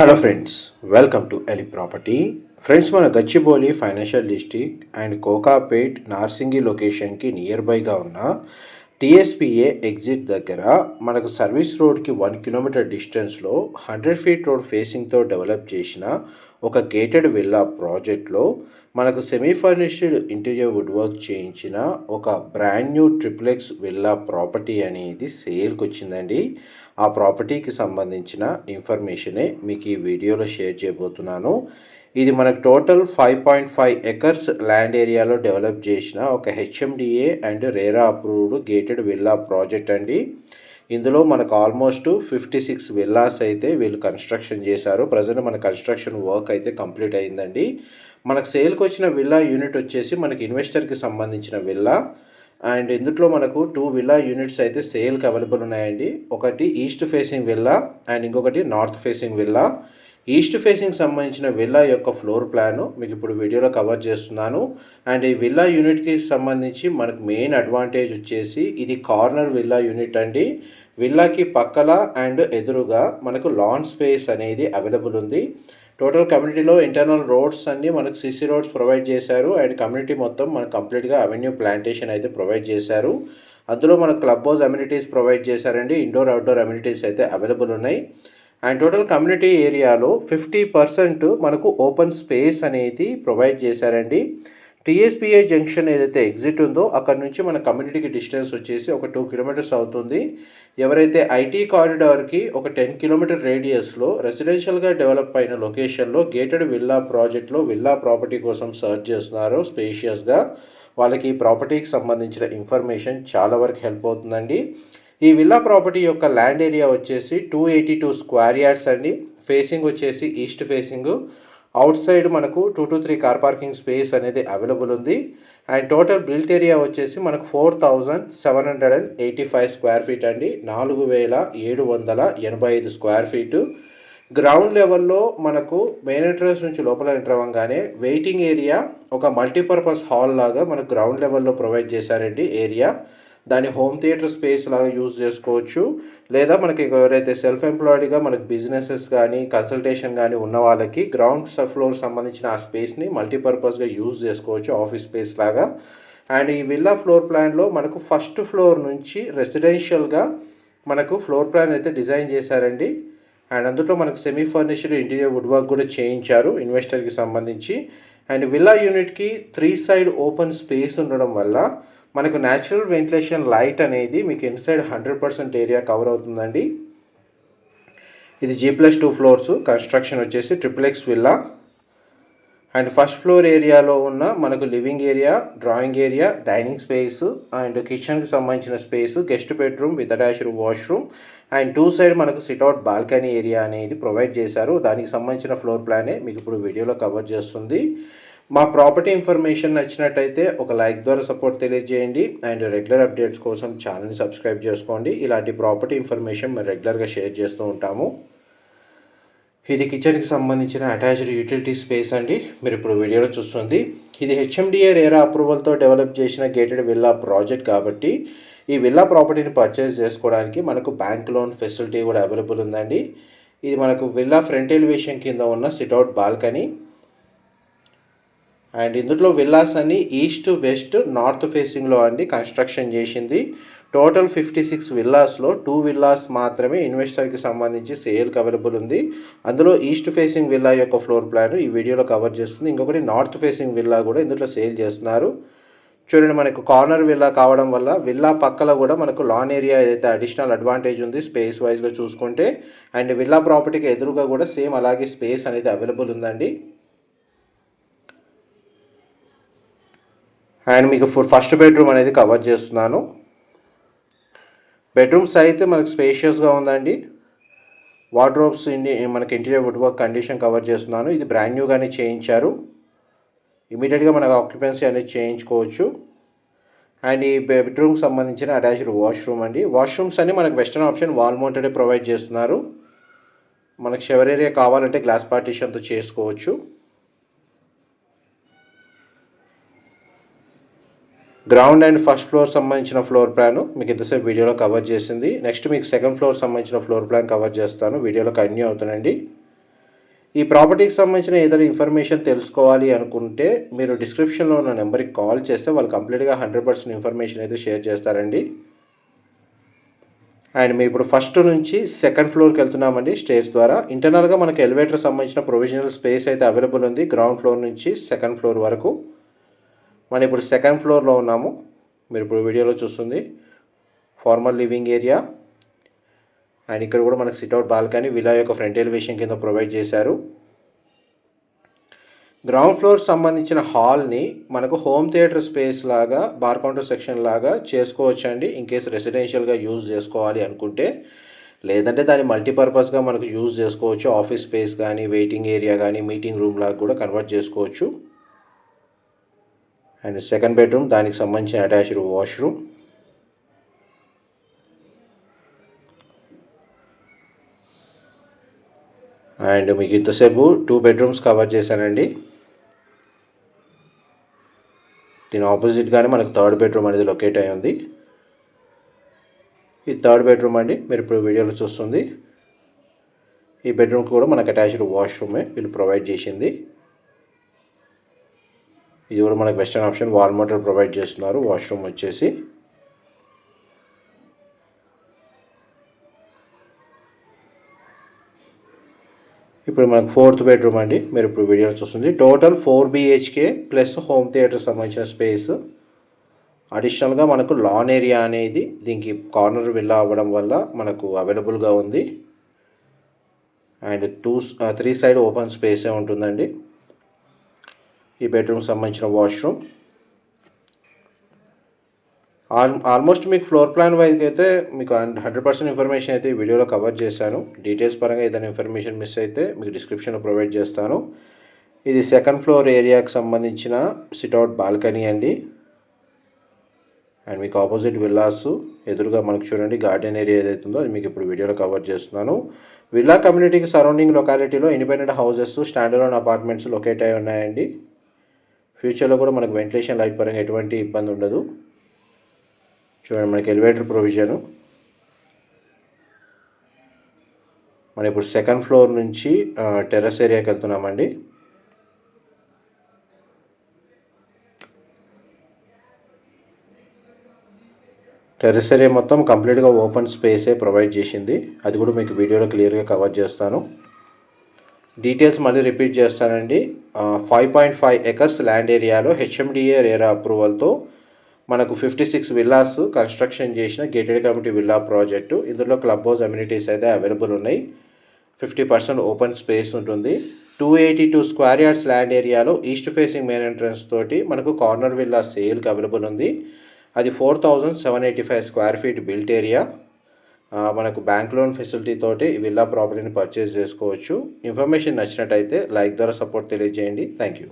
Hello friends welcome to ఎలి property friends మన Gachibowli financial district and Kokapet Narsingi లొకేషన్కి near బైగా ఉన్న టీఎస్పిఏ exit దగ్గర మనకు సర్వీస్ రోడ్కి వన్ కిలోమీటర్ డిస్టెన్స్లో హండ్రెడ్ ఫీట్ రోడ్ ఫేసింగ్తో డెవలప్ చేసిన ఒక గేటెడ్ విల్లా ప్రాజెక్ట్లో మనకు semi furnished interior wood work చేయించిన ఒక brand new triplex villa property అనేది సేల్కి వచ్చిందండి. ఆ ప్రాపర్టీకి సంబంధించిన ఇన్ఫర్మేషనే మీకు ఈ వీడియోలో షేర్ చేయబోతున్నాను. ఇది మనకు total five point five acres land ఏరియాలో డెవలప్ చేసిన ఒక HMDA and RERA approved gated villa project అండి. ఇందులో మనకు ఆల్మోస్ట్ ఫిఫ్టీ సిక్స్ విల్లాస్ అయితే వీళ్ళు కన్స్ట్రక్షన్ చేశారు. ప్రజెంట్ మన కన్స్ట్రక్షన్ వర్క్ అయితే కంప్లీట్ అయిందండి. మనకు సేల్కి వచ్చిన విల్లా యూనిట్ వచ్చేసి మనకి ఇన్వెస్టర్కి సంబంధించిన విల్లా అండ్ ఇందులో మనకు టూ విల్లా యూనిట్స్ అయితే సేల్కి అవైలబుల్ ఉన్నాయండి. ఒకటి ఈస్ట్ ఫేసింగ్ విల్లా అండ్ ఇంకొకటి north facing villa east facing సంబంధించిన విల్లా యొక్క ఫ్లోర్ ప్లాను మీకు ఇప్పుడు వీడియోలో కవర్ చేస్తున్నాను. అండ్ ఈ విల్లా యూనిట్కి సంబంధించి మనకు మెయిన్ అడ్వాంటేజ్ వచ్చేసి ఇది కార్నర్ విల్లా యూనిట్ అండి. విల్లాకి పక్కల అండ్ ఎదురుగా మనకు లాన్ స్పేస్ అనేది అవైలబుల్ ఉంది. టోటల్ కమ్యూనిటీలో ఇంటర్నల్ రోడ్స్ అన్ని మనకు సిసి రోడ్స్ ప్రొవైడ్ చేశారు. అండ్ కమ్యూనిటీ మొత్తం మనకు కంప్లీట్గా అవెన్యూ ప్లాంటేషన్ అయితే ప్రొవైడ్ చేశారు. అందులో మనకు క్లబ్ హౌస్ అమ్యూనిటీస్ ప్రొవైడ్ చేశారండి. ఇండోర్ అవుట్డోర్ అమ్యూనిటీస్ అయితే అవైలబుల్ ఉన్నాయి. అండ్ టోటల్ కమ్యూనిటీ ఏరియాలో ఫిఫ్టీ పర్సెంట్ మనకు ఓపెన్ స్పేస్ అనేది ప్రొవైడ్ చేశారండి. టీఎస్పిఐ జంక్షన్ ఏదైతే ఎగ్జిట్ ఉందో అక్కడ నుంచి మన కమ్యూనిటీకి డిస్టెన్స్ వచ్చేసి ఒక టూ కిలోమీటర్స్ అవుతుంది. ఎవరైతే ఐటీ కారిడార్కి ఒక టెన్ కిలోమీటర్ రేడియస్లో రెసిడెన్షియల్గా డెవలప్ అయిన లొకేషన్లో గేటెడ్ విల్లా ప్రాజెక్ట్లో విల్లా ప్రాపర్టీ కోసం సర్చ్ చేస్తున్నారో స్పేషియస్గా వాళ్ళకి ఈ ప్రాపర్టీకి సంబంధించిన ఇన్ఫర్మేషన్ చాలా వరకు హెల్ప్ అవుతుందండి. ఈ విల్లా ప్రాపర్టీ యొక్క ల్యాండ్ ఏరియా వచ్చేసి two eighty two square yards అండి. ఫేసింగ్ వచ్చేసి ఈస్ట్ ఫేసింగ్ అవుట్ సైడ్ మనకు two to three car parking space అనేది అవైలబుల్ ఉంది. అండ్ టోటల్ బిల్ట్ ఏరియా వచ్చేసి మనకు four thousand seven hundred and eighty five square feet అండి. నాలుగు వేల ఏడు వందల ఎనభై ఐదు స్క్వేర్ ఫీటు. గ్రౌండ్ లెవెల్లో మనకు మెయిన్ ఎంట్రన్స్ నుంచి లోపల ఎంటర్ అవ్వగానే వెయిటింగ్ ఏరియా ఒక మల్టీపర్పస్ హాల్ లాగా మనకు గ్రౌండ్ లెవెల్లో ప్రొవైడ్ చేశారండి ఏరియా. దాన్ని హోమ్ థియేటర్ స్పేస్ లాగా యూజ్ చేసుకోవచ్చు. లేదా మనకి ఎవరైతే సెల్ఫ్ ఎంప్లాయిడ్గా మనకి బిజినెసెస్ కానీ కన్సల్టేషన్ కానీ ఉన్న వాళ్ళకి గ్రౌండ్ ఫ్లోర్ సంబంధించిన ఆ స్పేస్ని మల్టీపర్పస్గా యూజ్ చేసుకోవచ్చు ఆఫీస్ స్పేస్ లాగా. అండ్ ఈ విల్లా ఫ్లోర్ ప్లాన్లో మనకు ఫస్ట్ ఫ్లోర్ నుంచి రెసిడెన్షియల్గా మనకు ఫ్లోర్ ప్లాన్ అయితే డిజైన్ చేశారండి. అండ్ అందులో మనకు semi furnished interior wood work కూడా చేయించారు ఇన్వెస్టర్కి సంబంధించి. అండ్ విల్లా యూనిట్కి త్రీ సైడ్ ఓపెన్ స్పేస్ ఉండడం వల్ల మనకు న్యాచురల్ వెంటిలేషన్ లైట్ అనేది మీకు inside hundred percent area cover అవుతుందండి. ఇది G plus two floors construction వచ్చేసి triple x villa. And first floor ఏరియాలో ఉన్న మనకు living area drawing area dining space and కిచెన్కి సంబంధించిన space guest bedroom with attached washroom and two side మనకు sit-out balcony area అనేది ప్రొవైడ్ చేశారు. దానికి సంబంధించిన ఫ్లోర్ ప్లానే మీకు ఇప్పుడు వీడియోలో కవర్ చేస్తుంది. మా ప్రాపర్టీ ఇన్ఫర్మేషన్ నచ్చినట్టయితే ఒక లైక్ ద్వారా సపోర్ట్ తెలియజేయండి అండ్ రెగ్యులర్ అప్డేట్స్ కోసం ఛానల్ని సబ్స్క్రైబ్ చేసుకోండి. ఇలాంటి ప్రాపర్టీ ఇన్ఫర్మేషన్ మేము రెగ్యులర్గా షేర్ చేస్తూ ఉంటాము. ఇది కిచెన్కి సంబంధించిన అటాచ్డ్ యూటిలిటీ స్పేస్ అండి. మీరు ఇప్పుడు వీడియోలో చూస్తుంది. ఇది హెచ్ఎండిఏ రేరా అప్రూవల్తో డెవలప్ చేసిన గేటెడ్ విల్లా ప్రాజెక్ట్ కాబట్టి ఈ విల్లా ప్రాపర్టీని పర్చేస్ చేసుకోవడానికి మనకు బ్యాంక్ లోన్ ఫెసిలిటీ కూడా అవైలబుల్ ఉందండి. ఇది మనకు విల్లా ఫ్రంట్ ఎలివేషన్ కింద ఉన్న సిట్అవుట్ బాల్కనీ. అండ్ ఇందులో విల్లాస్ అని ఈస్ట్ వెస్ట్ నార్త్ ఫేసింగ్లో అండి కన్స్ట్రక్షన్ చేసింది. టోటల్ ఫిఫ్టీ సిక్స్ విల్లాస్లో టూ విల్లాస్ మాత్రమే ఇన్వెస్టర్కి సంబంధించి సేల్కి అవైలబుల్ ఉంది. అందులో ఈస్ట్ ఫేసింగ్ విల్లా యొక్క ఫ్లోర్ ప్లాన్ ఈ వీడియోలో కవర్ చేస్తుంది. ఇంకొకటి నార్త్ ఫేసింగ్ విల్లా కూడా ఇందులో సేల్ చేస్తున్నారు. చూడండి మనకు కార్నర్ విల్లా కావడం వల్ల విల్లా పక్కల కూడా మనకు లాన్ ఏరియా ఏదైతే అడిషనల్ అడ్వాంటేజ్ ఉంది స్పేస్ వైజ్గా చూసుకుంటే అండ్ విల్లా ప్రాపర్టీకి ఎదురుగా కూడా సేమ్ అలాగే స్పేస్ అనేది అవైలబుల్ ఉందండి. అండ్ మీకు ఫస్ట్ బెడ్రూమ్ అనేది కవర్ చేస్తున్నాను. బెడ్రూమ్స్ అయితే మనకు స్పేషియస్గా ఉందండి. వార్డ్రోబ్స్ మనకి interior wood work condition cover చేస్తున్నాను. ఇది బ్రాండ్ న్యూగానే చేయించారు. ఇమీడియట్గా మనకు ఆక్యుపెన్సీ అనేది చేయించుకోవచ్చు. అండ్ ఈ బెడ్రూమ్కి సంబంధించిన అటాచ్డ్ వాష్రూమ్ అండి. వాష్రూమ్స్ అన్ని మనకు వెస్టర్న్ ఆప్షన్ వాల్ మౌంటెడే ప్రొవైడ్ చేస్తున్నారు. మనకు షవర్ ఏరియా కావాలంటే గ్లాస్ పార్టీషన్తో చేసుకోవచ్చు. గ్రౌండ్ అండ్ ఫస్ట్ ఫ్లోర్ సంబంధించిన ఫ్లోర్ ప్లాన్ మీకు ఇంతసేపు వీడియోలో కవర్ చేసింది. నెక్స్ట్ మీకు సెకండ్ ఫ్లోర్ సంబంధించిన ఫ్లోర్ ప్లాన్ కవర్ చేస్తాను. వీడియోలో కంటిన్యూ అవుతానండి ఈ ప్రాపర్టీకి సంబంధించిన ఏదైనా ఇన్ఫర్మేషన్ తెలుసుకోవాలి అనుకుంటే మీరు డిస్క్రిప్షన్లో ఉన్న నెంబర్కి కాల్ చేస్తే వాళ్ళు కంప్లీట్గా హండ్రెడ్ పర్సెంట్ ఇన్ఫర్మేషన్ అయితే షేర్ చేస్తారండి. అండ్ మీరు ఇప్పుడు ఫస్ట్ నుంచి సెకండ్ ఫ్లోర్కి వెళ్తున్నామండి స్టేర్స్ ద్వారా. ఇంటర్నల్గా మనకి ఎలివేటర్ సంబంధించిన ప్రొవిజనల్ స్పేస్ అయితే అవైలబుల్ ఉంది. గ్రౌండ్ ఫ్లోర్ నుంచి సెకండ్ ఫ్లోర్ వరకు. మనం ఇప్పుడు సెకండ్ ఫ్లోర్లో ఉన్నాము. మీరు ఇప్పుడు వీడియోలో చూస్తుంది. ఫార్మల్ లివింగ్ ఏరియా అండ్ ఇక్కడ కూడా మనకు సిట్అవుట్ బాల్కనీ విలా యొక్క ఫ్రంట్ ఎలివేషన్ కింద ప్రొవైడ్ చేశారు. గ్రౌండ్ ఫ్లోర్ సంబంధించిన హాల్ని మనకు హోమ్ థియేటర్ స్పేస్ లాగా బార్ కౌంటర్ సెక్షన్ లాగా చేసుకోవచ్చు అండి ఇన్ కేస్ రెసిడెన్షియల్గా యూజ్ చేసుకోవాలి అనుకుంటే. లేదంటే దాన్ని మల్టీపర్పస్గా మనకు యూజ్ చేసుకోవచ్చు. ఆఫీస్ స్పేస్ కానీ వెయిటింగ్ ఏరియా కానీ మీటింగ్ రూమ్ లాగా కూడా కన్వర్ట్ చేసుకోవచ్చు. అండ్ సెకండ్ బెడ్రూమ్ దానికి సంబంధించిన అటాచ్డ్ వాష్రూమ్. అండ్ మీకు ఇంతసేపు టూ బెడ్రూమ్స్ కవర్ చేశానండి. దీని ఆపోజిట్గానే మనకు థర్డ్ బెడ్రూమ్ అనేది లొకేట్ అయి ఉంది. ఈ థర్డ్ బెడ్రూమ్ అండి మీరు ఇప్పుడు వీడియోలో చూస్తుంది. ఈ బెడ్రూమ్కి కూడా మనకు అటాచ్డ్ వాష్రూమే వీళ్ళు ప్రొవైడ్ చేసింది. ఇది కూడా మనకు western option wall motor provide చేస్తున్నారు. వాష్రూమ్ వచ్చేసి ఇప్పుడు మనకు ఫోర్త్ బెడ్రూమ్ అండి. మీరు ఇప్పుడు వీడియోలో చూస్తుంది. Total four BHK plus home theatre సంబంధించిన స్పేస్ అడిషనల్గా మనకు లాన్ ఏరియా అనేది దీనికి కార్నర్ విల్లా అవ్వడం వల్ల మనకు అవైలబుల్గా ఉంది. And two three side open స్పేసే ఉంటుందండి. ఈ బెడ్రూమ్ సంబంధించిన వాష్రూమ్ ఆల్ ఆల్మోస్ట్ మీకు ఫ్లోర్ ప్లాన్ వైజ్ అయితే మీకు హండ్రెడ్ పర్సెంట్ ఇన్ఫర్మేషన్ అయితే ఈ వీడియోలో కవర్ చేశాను. డీటెయిల్స్ పరంగా ఏదైనా ఇన్ఫర్మేషన్ మిస్ అయితే మీకు డిస్క్రిప్షన్లో ప్రొవైడ్ చేస్తాను. ఇది సెకండ్ ఫ్లోర్ ఏరియాకి సంబంధించిన సిట్అవుట్ బాల్కనీ అండి. అండ్ మీకు ఆపోజిట్ విల్లాస్ ఎదురుగా మనకు చూడండి గార్డెన్ ఏరియా ఏదైతే ఉందో అది మీకు ఇప్పుడు వీడియోలో కవర్ చేస్తున్నాను. విల్లా కమ్యూనిటీకి surrounding లొకాలిటీలో independent houses standard apartments locate అయి ఉన్నాయండి. ఫ్యూచర్లో కూడా మనకు వెంటిలేషన్ లైట్ పరంగా ఎటువంటి ఇబ్బంది ఉండదు. చూడండి మనకి ఎలివేటర్ ప్రొవిజను మనం ఇప్పుడు సెకండ్ ఫ్లోర్ నుంచి టెర్రస్ ఏరియాకి వెళ్తున్నామండి. టెర్రస్ ఏరియా మొత్తం కంప్లీట్గా ఓపెన్ స్పేసే ప్రొవైడ్ చేసింది. అది కూడా మీకు వీడియోలో క్లియర్గా కవర్ చేస్తాను. డీటెయిల్స్ మళ్ళీ రిపీట్ చేస్తానండి. Five point five acres land ఏరియాలో హెచ్ఎండిఏ రేరా అప్రూవల్తో మనకు ఫిఫ్టీ సిక్స్ విల్లాస్ కన్స్ట్రక్షన్ చేసిన గేటెడ్ కమిటీ విల్లా ప్రాజెక్టు ఇందులో క్లబ్ హౌస్ అమ్యూనిటీస్ అయితే అవైలబుల్ ఉన్నాయి. ఫిఫ్టీ పర్సెంట్ ఓపెన్ స్పేస్ ఉంటుంది. Two eighty two square yards land ఏరియాలో ఈస్ట్ ఫేసింగ్ మెయిన్ ఎంట్రన్స్ తోటి మనకు కార్నర్ విల్లా సేల్కి అవైలబుల్ ఉంది. అది four thousand seven eighty five square feet built area మనకు బ్యాంక్ లోన్ ఫెసిలిటీ తోటి విల్లా ప్రాపర్టీని పర్చేస్ చేసుకోవచ్చు. ఇన్ఫర్మేషన్ నచ్చినట్టయితే లైక్ ద్వారా సపోర్ట్ తెలియజేయండి. Thank you